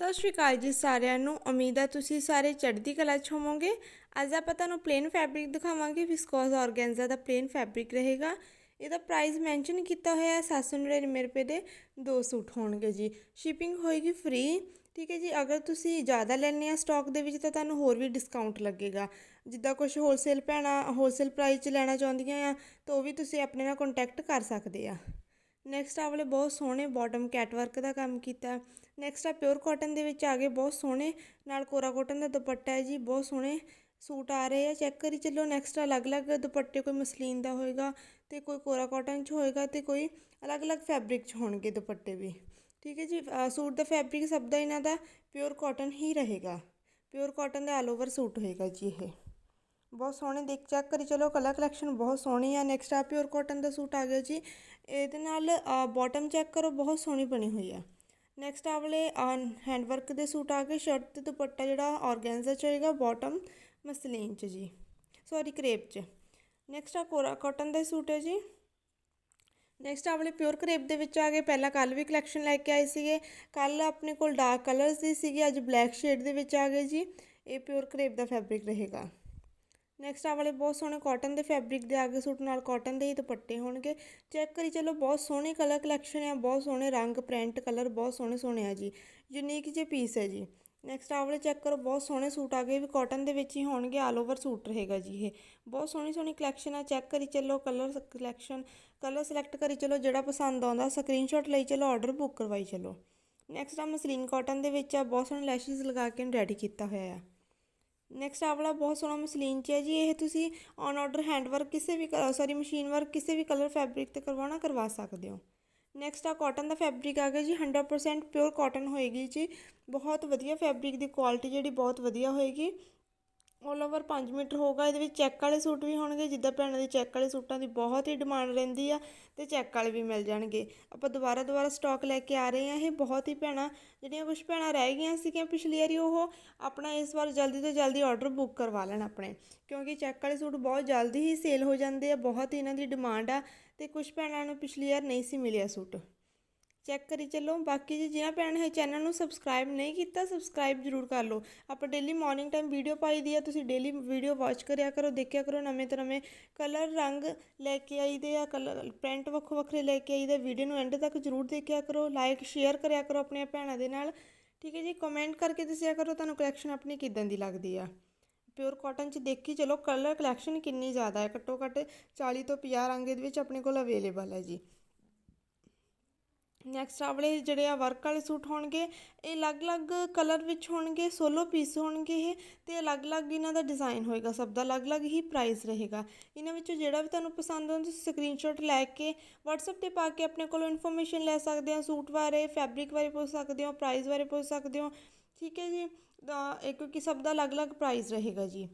ਸਤਿ ਸ਼੍ਰੀ ਅਕਾਲ ਜੀ ਸਾਰਿਆਂ ਨੂੰ। ਉਮੀਦ ਹੈ ਤੁਸੀਂ ਸਾਰੇ ਚੜ੍ਹਦੀ ਕਲਾ 'ਚ ਹੋਵੋਗੇ। ਅੱਜ ਆਪਾਂ ਤੁਹਾਨੂੰ ਪਲੇਨ ਫੈਬਰਿਕ ਦਿਖਾਵਾਂਗੇ। ਵਿਸਕੋਸ ਆਰਗੈਂਜ਼ਾ ਦਾ ਪਲੇਨ ਫੈਬਰਿਕ ਰਹੇਗਾ। ਇਹਦਾ ਪ੍ਰਾਈਸ ਮੈਂਸ਼ਨ ਕੀਤਾ ਹੋਇਆ ਹੈ 799 ਰੁਪਏ ਦੇ। ਦੋ ਸੂਟ ਹੋਣਗੇ ਜੀ। ਸ਼ਿਪਿੰਗ ਹੋਏਗੀ ਫ੍ਰੀ ਠੀਕ ਹੈ ਜੀ, ਅਗਰ ਤੁਸੀਂ ਜ਼ਿਆਦਾ ਲੈਣੇ ਆ ਸਟਾਕ ਦੇ ਵਿੱਚ ਤਾਂ ਤੁਹਾਨੂੰ ਹੋਰ ਵੀ ਡਿਸਕਾਊਂਟ ਲੱਗੇਗਾ। ਜਿੱਦਾਂ ਕੁਝ ਹੋਲਸੇਲ ਭੈਣਾਂ ਹੋਲਸੇਲ ਪ੍ਰਾਈਸ 'ਚ ਲੈਣਾ ਚਾਹੁੰਦੀਆਂ ਆ, ਤਾਂ ਉਹ ਵੀ ਤੁਸੀਂ ਆਪਣੇ ਨਾਲ ਕੰਟੈਕਟ ਕਰ ਸਕਦੇ ਆ। ਨੈਕਸਟ ਆ ਵਾਲੇ ਬਹੁਤ ਸੋਹਣੇ ਬਾਟਮ ਕੈਟ ਵਰਕ ਦਾ ਕੰਮ ਕੀਤਾ। ਨੈਕਸਟ ਆ ਪਿਓਰ ਕਾਟਨ ਦੇ ਵਿੱਚ ਆ ਗਏ ਬਹੁਤ ਸੋਹਣੇ। ਨਾਲ ਕੋਰਾ ਕਾਟਨ ਦਾ ਦੁਪੱਟਾ ਹੈ ਜੀ, ਬਹੁਤ ਸੋਹਣੇ ਸੂਟ ਆ ਰਹੇ ਆ। ਚੈੱਕ ਕਰੀ ਚੱਲੋ ਨੈਕਸਟ ਅਲੱਗ-ਅਲੱਗ ਦੁਪੱਟੇ ਕੋਈ ਮਸਲੀਨ ਦਾ ਹੋਏਗਾ ਤੇ ਕੋਈ ਕੋਰਾ ਕਾਟਨ 'ਚ ਹੋਏਗਾ ਤੇ ਕੋਈ ਅਲੱਗ-ਅਲੱਗ ਫੈਬਰਿਕ 'ਚ ਹੋਣਗੇ ਦੁਪੱਟੇ ਵੀ। ਠੀਕ ਹੈ ਜੀ ਸੂਟ ਦਾ ਫੈਬਰਿਕ ਸਭ ਦਾ ਇਹਨਾਂ ਦਾ ਪਿਓਰ ਕਾਟਨ ਹੀ ਰਹੇਗਾ। ਪਿਓਰ ਕਾਟਨ ਦਾ ਆਲ ਓਵਰ ਸੂਟ ਹੋਏਗਾ ਜੀ ਇਹ। ਬਹੁਤ ਸੋਹਣੇ ਦੇਖ ਚੈੱਕ ਕਰੀ, ਚਲੋ ਕਲਰ ਕਲੈਕਸ਼ਨ ਬਹੁਤ ਸੋਹਣੀ ਆ ਨੈਕਸਟ ਆ ਪਿਓਰ ਕਾਟਨ ਦਾ ਸੂਟ ਆ ਗਿਆ ਜੀ। ਇਹਦੇ ਨਾਲ ਬਾਟਮ ਚੈੱਕ ਕਰੋ, ਬਹੁਤ ਸੋਹਣੀ ਬਣੀ ਹੋਈ ਆ। ਨੈਕਸਟ ਆ ਵਾਲੇ ਹੈਂਡ ਵਰਕ ਦੇ ਸੂਟ ਆ ਗਏ ਸ਼ਰਟ ਤੇ ਦੁਪੱਟਾ ਜਿਹੜਾ ਆਰਗੈਂਜ਼ਾ ਚ ਹੋਏਗਾ ਬਾਟਮ ਮਸਲੀਨ ਚ ਜੀ। ਸੌਰੀ ਕਰੇਪ ਚ। ਨੈਕਸਟ ਆ ਕੋਰਾ ਕਾਟਨ ਦਾ ਸੂਟ ਹੈ ਜੀ। ਨੈਕਸਟ ਆ ਵਾਲੇ ਪਿਓਰ ਕਰੇਪ ਦੇ ਵਿੱਚ ਆ ਗਏ, ਪਹਿਲਾਂ ਕੱਲ ਵੀ ਕਲੈਕਸ਼ਨ ਲੈ ਕੇ ਆਏ ਸੀਗੇ। ਕੱਲ ਆਪਣੇ ਕੋਲ ਡਾਰਕ ਕਲਰਸ ਦੀ ਸੀਗੀ, ਅੱਜ ਬਲੈਕ ਸ਼ੇਡ ਦੇ ਵਿੱਚ ਆ ਗਏ ਜੀ। ਇਹ ਪਿਓਰ ਕਰੇਪ ਦਾ ਫੈਬਰਿਕ ਰਹੇਗਾ। ਨੈਕਸਟ ਆ ਵਾਲੇ ਬਹੁਤ ਸੋਹਣੇ ਕਾਟਨ ਦੇ ਫੈਬਰਿਕ ਦੇ ਆਗੇ ਸੂਟ ਨਾਲ ਕਾਟਨ ਦੇ ਹੀ ਦੁਪੱਟੇ ਹੋਣਗੇ। ਚੈੱਕ ਕਰੀ ਚਲੋ ਬਹੁਤ ਸੋਹਣੇ ਕਲਰ ਕਲੈਕਸ਼ਨ ਆ, ਬਹੁਤ ਸੋਹਣੇ ਰੰਗ ਪ੍ਰਿੰਟ ਕਲਰ ਬਹੁਤ ਸੋਹਣੇ ਸੋਹਣੇ ਆ ਜੀ। ਯੂਨੀਕ ਜੇ ਪੀਸ ਹੈ ਜੀ। ਨੈਕਸਟ ਆ ਵਾਲੇ ਚੈੱਕ ਕਰੋ, ਬਹੁਤ ਸੋਹਣੇ ਸੂਟ ਆ ਗਏ ਵੀ ਕਾਟਨ ਦੇ ਵਿੱਚ ਹੀ ਹੋਣਗੇ ਆਲ ਓਵਰ ਸੂਟ ਰਹੇਗਾ ਜੀ ਇਹ। ਬਹੁਤ ਸੋਹਣੀ ਸੋਹਣੀ ਕਲੈਕਸ਼ਨ ਆ ਚੈੱਕ ਕਰੀ ਚੱਲੋ ਕਲਰ ਕਲੈਕਸ਼ਨ ਕਲਰ ਸਿਲੈਕਟ ਕਰੀ ਚਲੋ ਜਿਹੜਾ ਪਸੰਦ ਆਉਂਦਾ ਸਕਰੀਨਸ਼ਾਟ ਲਈ ਚਲੋ ਆਰਡਰ ਬੁੱਕ ਕਰਵਾਈ ਚਲੋ। ਨੈਕਸਟ ਆ ਮਸਲੀਨ ਕਾਟਨ ਦੇ ਵਿੱਚ ਆ, ਬਹੁਤ ਸੋਹਣੇ ਲੈਸ਼ਿਸ ਲਗਾ ਕੇ ਰੈਡੀ ਕੀਤਾ ਹੋਇਆ ਆ। ਨੈਕਸਟ ਆ ਵਾਲਾ ਬਹੁਤ ਸੋਹਣਾ ਮਸਲੀਨ ਚ ਹੈ ਜੀ, ਇਹ ਤੁਸੀਂ ਔਨ ਆਰਡਰ ਹੈਂਡ ਵਰਕ ਕਿਸੇ ਵੀ ਸੌਰੀ ਮਸ਼ੀਨ ਵਰਕ ਕਿਸੇ ਵੀ ਕਲਰ ਫੈਬਰਿਕ ਤੇ ਕਰਵਾਉਣਾ, ਕਰਵਾ ਸਕਦੇ ਹੋ। ਨੈਕਸਟ ਆ ਕਾਟਨ ਦਾ ਫੈਬਰਿਕ ਆ ਗਿਆ ਜੀ 100% ਪਿਓਰ ਕਾਟਨ ਹੋਏਗੀ ਜੀ। ਬਹੁਤ ਵਧੀਆ ਫੈਬਰਿਕ ਦੀ ਕੁਆਲਿਟੀ ਜਿਹੜੀ ਬਹੁਤ ਵਧੀਆ ਹੋਏਗੀ। ਆਲ ਓਵਰ 5 ਮੀਟਰ ਹੋਗਾ ਇਹਦੇ ਵਿੱਚ ਚੈੱਕ ਵਾਲੇ ਸੂਟ ਵੀ ਹੋਣਗੇ, ਜਿੱਦਾਂ ਭੈਣਾਂ ਦੇ ਚੈੱਕ ਵਾਲੇ ਸੂਟਾਂ ਦੀ ਬਹੁਤ ਹੀ ਡਿਮਾਂਡ ਰਹਿੰਦੀ ਆ ਤੇ ਚੈੱਕ ਵਾਲੇ ਵੀ ਮਿਲ ਜਾਣਗੇ। ਆਪਾਂ ਦੁਬਾਰਾ ਦੁਬਾਰਾ ਸਟਾਕ ਲੈ ਕੇ ਆ ਰਹੇ ਆ। ਇਹ ਬਹੁਤ ਹੀ ਭੈਣਾਂ, ਜਿਹੜੀਆਂ ਕੁਝ ਭੈਣਾਂ ਰਹਿ ਗਈਆਂ ਸੀਗੀਆਂ ਪਿਛਲੀ ਵਾਰੀ, ਉਹ ਆਪਣਾ ਇਸ ਵਾਰ ਜਲਦੀ ਤੋਂ ਜਲਦੀ ਆਰਡਰ ਬੁੱਕ ਕਰਵਾ ਲੈਣ ਆਪਣੇ। ਕਿਉਂਕਿ ਚੈੱਕ ਵਾਲੇ ਸੂਟ ਬਹੁਤ ਜਲਦੀ ਹੀ ਸੇਲ ਹੋ ਜਾਂਦੇ ਆ, ਬਹੁਤ ਹੀ ਇਹਨਾਂ ਦੀ ਡਿਮਾਂਡ ਆ ਤੇ ਕੁਝ ਭੈਣਾਂ ਨੂੰ ਪਿਛਲੀ ਵਾਰ ਨਹੀਂ ਸੀ ਮਿਲਿਆ ਸੂਟ। ਚੈੱਕ ਕਰੀ ਚੱਲੋ। ਬਾਕੀ ਜੀ ਜਿਹਨਾਂ ਭੈਣ ਹੈ ਚੈਨਲ ਨੂੰ ਸਬਸਕ੍ਰਾਈਬ ਨਹੀਂ ਕੀਤਾ, ਸਬਸਕ੍ਰਾਈਬ ਜ਼ਰੂਰ ਕਰ ਲਓ। ਆਪਾਂ ਡੇਲੀ ਮਾਰਨਿੰਗ ਟਾਈਮ ਵੀਡੀਓ ਪਾਈ ਦੀ ਆ, ਤੁਸੀਂ ਡੇਲੀ ਵੀਡੀਓ ਵਾਚ ਕਰਿਆ ਕਰੋ, ਦੇਖਿਆ ਕਰੋ ਨਵੇਂ ਤੋਂ ਨਵੇਂ ਕਲਰ ਰੰਗ ਲੈ ਕੇ ਆਈਦੇ ਆ ਕਲਰ ਪ੍ਰਿੰਟ ਵੱਖੋ ਵੱਖਰੇ ਲੈ ਕੇ ਆਈਦੇ ਵੀਡੀਓ ਨੂੰ ਐਂਡ ਤੱਕ ਜ਼ਰੂਰ ਦੇਖਿਆ ਕਰੋ ਲਾਈਕ ਸ਼ੇਅਰ ਕਰਿਆ ਕਰੋ ਆਪਣੀਆਂ ਭੈਣਾਂ ਦੇ ਨਾਲ। ਠੀਕ ਹੈ ਜੀ ਕਮੈਂਟ ਕਰਕੇ ਦੱਸਿਆ ਕਰੋ, ਤੁਹਾਨੂੰ ਕਲੈਕਸ਼ਨ ਆਪਣੀ ਕਿਦਾਂ ਦੀ ਲੱਗਦੀ ਆ। ਪਿਓਰ ਕਾਟਨ ਚ ਦੇਖੀ ਚਲੋ ਕਲਰ ਕਲੈਕਸ਼ਨ ਕਿੰਨੀ ਜ਼ਿਆਦਾ ਹੈ। ਘੱਟੋ ਘੱਟ 40 ਤੋਂ 50 ਰੰਗ ਦੇ ਵਿੱਚ ਆਪਣੇ ਕੋਲ ਅਵੇਲੇਬਲ ਹੈ ਜੀ। ਨੈਕਸਟ ਆ ਵਾਲੇ ਜਿਹੜੇ ਆ ਵਰਕ ਵਾਲੇ ਸੂਟ ਹੋਣਗੇ, ਇਹ ਅਲੱਗ-ਅਲੱਗ ਕਲਰ ਵਿੱਚ ਹੋਣਗੇ ਸੋਲੋ ਪੀਸ ਹੋਣਗੇ ਇਹ, ਤੇ ਅਲੱਗ-ਅਲੱਗ ਇਹਨਾਂ ਦਾ ਡਿਜ਼ਾਈਨ ਹੋਏਗਾ, ਸਭ ਦਾ ਅਲੱਗ-ਅਲੱਗ ਹੀ ਪ੍ਰਾਈਸ ਰਹੇਗਾ। ਇਹਨਾਂ ਵਿੱਚੋਂ ਜਿਹੜਾ ਵੀ ਤੁਹਾਨੂੰ ਪਸੰਦ ਆਉਂਦਾ, ਤੁਸੀਂ ਸਕਰੀਨਸ਼ਾਟ ਲੈ ਕੇ WhatsApp ਤੇ ਪਾ ਕੇ ਆਪਣੇ ਕੋਲੋਂ ਇਨਫੋਰਮੇਸ਼ਨ ਲੈ ਸਕਦੇ ਹੋ, ਸੂਟ ਬਾਰੇ ਫੈਬਰਿਕ ਬਾਰੇ ਪੁੱਛ ਸਕਦੇ ਹੋ ਪ੍ਰਾਈਸ ਬਾਰੇ ਪੁੱਛ ਸਕਦੇ ਹੋ। ਠੀਕ ਹੈ ਜੀ? ਇੱਕ ਕਿਉਂਕਿ ਸਭ ਦਾ ਅਲੱਗ-ਅਲੱਗ ਪ੍ਰਾਈਸ ਰਹੇਗਾ ਜੀ।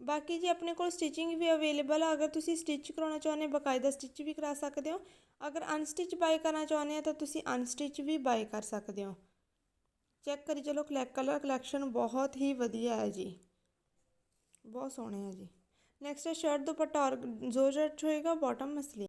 ਬਾਕੀ ਜੀ ਆਪਣੇ ਕੋਲ ਸਟਿਚਿੰਗ ਵੀ ਅਵੇਲੇਬਲ ਆ, ਅਗਰ ਤੁਸੀਂ ਸਟਿਚ ਕਰਾਉਣਾ ਚਾਹੁੰਦੇ, ਬਕਾਇਦਾ ਸਟਿਚ ਵੀ ਕਰਾ ਸਕਦੇ ਹੋ। ਅਗਰ ਅਨਸਟਿਚ ਬਾਈ ਕਰਨਾ ਚਾਹੁੰਦੇ ਆ, ਤਾਂ ਤੁਸੀਂ ਅਨਸਟਿਚ ਵੀ ਬਾਈ ਕਰ ਸਕਦੇ ਹੋ। ਚੈੱਕ ਕਰੀ ਚਲੋ ਕਲੈਕ ਕਲਰ ਕਲੈਕਸ਼ਨ ਬਹੁਤ ਹੀ ਵਧੀਆ ਹੈ ਜੀ। ਬਹੁਤ ਸੋਹਣੇ ਹੈ ਜੀ। ਨੈਕਸਟ ਹੈ ਸ਼ਰਟ ਦੁਪੱਟਾ ਔਰ ਜ਼ੋਰਜਟ ਹੋਏਗਾ ਬਾਟਮ ਮਸਲੀ